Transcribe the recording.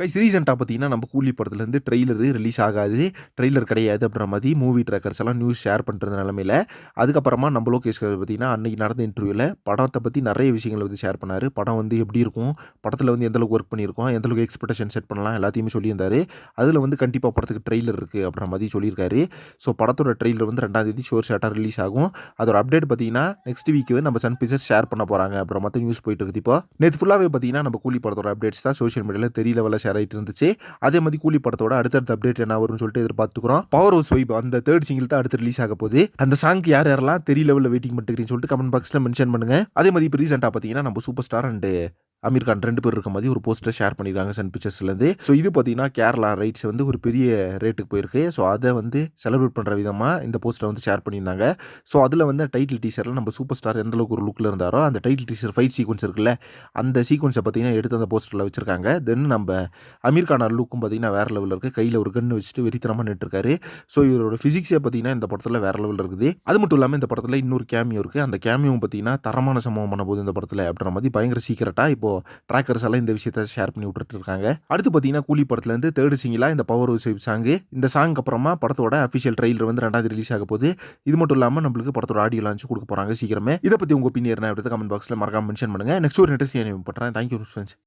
Guys ரீசெண்டாக பார்த்தீங்கன்னா நம்ம கூலி படத்துலேருந்து ட்ரெய்லரு ரிலீஸ் ஆகாது. ட்ரெய்லர் கிடையாது அப்படின்ற மாதிரி மூவி ட்ராக்கர்ஸ் எல்லாம் நியூஸ் ஷேர் பண்ணுற நிலமையில அதுக்கப்புறமா நம்ம லோகேஷ் பார்த்தீங்கன்னா அன்னைக்கு நடந்த இன்டர்வியூவில் படத்தை பற்றி நிறைய விஷயங்களை வந்து ஷேர் பண்ணார். படம் வந்து எப்படி இருக்கும் படத்தில் வந்து எந்தளவுக்கு ஒர்க் பண்ணியிருக்கோம் எந்தளவுக்கு எக்ஸ்பெக்டேஷன் செட் பண்ணலாம் எல்லாத்தையுமே சொல்லியிருந்தார். அதில் வந்து கண்டிப்பாக படத்துக்கு ட்ரெய்லர் இருக்குது அப்படின்ற மாதிரி சொல்லியிருக்காரு. ஸோ படத்தோட ட்ரெய்லர் வந்து ரெண்டாம் தேதி ஷோர் ஷாட்டாக ரிலீஸ் ஆகும். அதோட அப்டேட் பார்த்தீங்கன்னா நெக்ஸ்ட் வீக் நம்ம சன் பிக்சர்ஸ் ஷேர் பண்ண போகிறாங்க அப்புறம் மற்ற நியூஸ் போயிட்டு இருக்குது. இப்போ நேற்று ஃபுல்லாகவே பார்த்தீங்கன்னா நம்ம கூலி படத்தோட அப்டேட்ஸ் தான் சோஷியல் மீடியாவில் தெரிய லெவலில் ஷேர் ஆகிட்டு இருந்துச்சு. அதே மாதிரி கூலி படத்தோட அடுத்தடுத்த அப்டேட் என்ன வரும்னு சொல்லிட்டு எதிர்பார்த்துக்கிறோம். பவர் ஹவுஸ் வைப் அந்த தேர்ட் சிங்கிள் தான் அடுத்து ரிலீஸ் ஆக போகுது. அந்த சாங்க்கு யார் யாரெல்லாம் தெரிய லெவலில் வெயிட்டிங் பண்ணிட்டுக்கிறீங்கன்னு சொல்லிட்டு கமெண்ட் பாக்ஸில் மென்ஷன் பண்ணுங்க. அதே மாதிரி இப்போ ரீசெண்டாக பார்த்தீங்கன்னா நம்ம super star and Aamir Khan ரெண்டு பேர் இருக்க மாதிரி ஒரு போஸ்டர் ஷேர் பண்ணியிருக்காங்க சன் பிக்சர்ஸ்லேருந்து ஸோ இது பார்த்தீங்கன்னா கேரளா ரைட்ஸ் வந்து ஒரு பெரிய ரேட்டுக்கு போயிருக்கு. ஸோ அதை வந்து செலிப்ரேட் பண்ணுற விதமாக இந்த போஸ்டரை வந்து ஷேர் பண்ணியிருந்தாங்க. ஸோ அதில் வந்து டைட்டில் டீசரில் நம்ம சூப்பர் ஸ்டார் எந்த அளவுக்கு ஒரு லுக்கில் இருந்தாரோ அந்த டைட்டில் டீசர் ஃபைட் சீக்வன்ஸ் இருக்குல்ல அந்த சீக்வன்ஸை பார்த்தீங்கன்னா எடுத்து அந்த போஸ்டரில் வச்சிருக்காங்க. தென் நம்ம அமீர் கானார் லுக்கும் பார்த்தீங்கன்னா வேறு லெவலில் இருக்குது கையில் ஒரு கன்று வச்சுட்டு வெறித்தனமாக நின்றுருக்காரு ஸோ இவரோட ஃபிசிக்ஸே பார்த்தீங்கன்னா இந்த படத்தில் வேறு லெவலில் இருக்குது. அது மட்டும் இல்லாமல் இந்த படத்தில் இன்னொரு கேமியோ இருக்குது அந்த கேமியும் பார்த்தீங்கன்னா தரமான சம்பவம் பண்ண போது இந்த படத்தில் அப்படின்ற மாதிரி பயங்கர சீக்கிரட்டாக இப்போ இப்போது ட்ராக்கர்ஸ் எல்லாம் இந்த விஷயத்த ஷேர் பண்ணி விட்டுட்டு இருக்காங்க அடுத்து பார்த்தீங்கன்னா கூலி படத்துலேருந்து தேர்டு சிங்கிளாக இந்த பவர் ஹவுஸ் சாங்கு இந்த சாங்க்கு அப்புறமா படத்தோட அஃபிஷியல் ட்ரெயிலர் வந்து ரெண்டாவது ரிலீஸ் ஆக போகுது. இது மட்டும் இல்லாமல் நம்மளுக்கு படத்தோட ஆடியோ லான்ச் கொடுக்க போகிறாங்க சீக்கிரமே. இதை பற்றி உங்கள் ஒப்பீனியர் என்ன கமெண்ட் பாக்ஸில் மறக்காம மென்ஷன் பண்ணுங்கள் நெக்ஸ்ட் ஒரு நெட்ஸ் பண்ணுறேன் தேங்க்யூ ஃப்ரெண்ட்ஸ்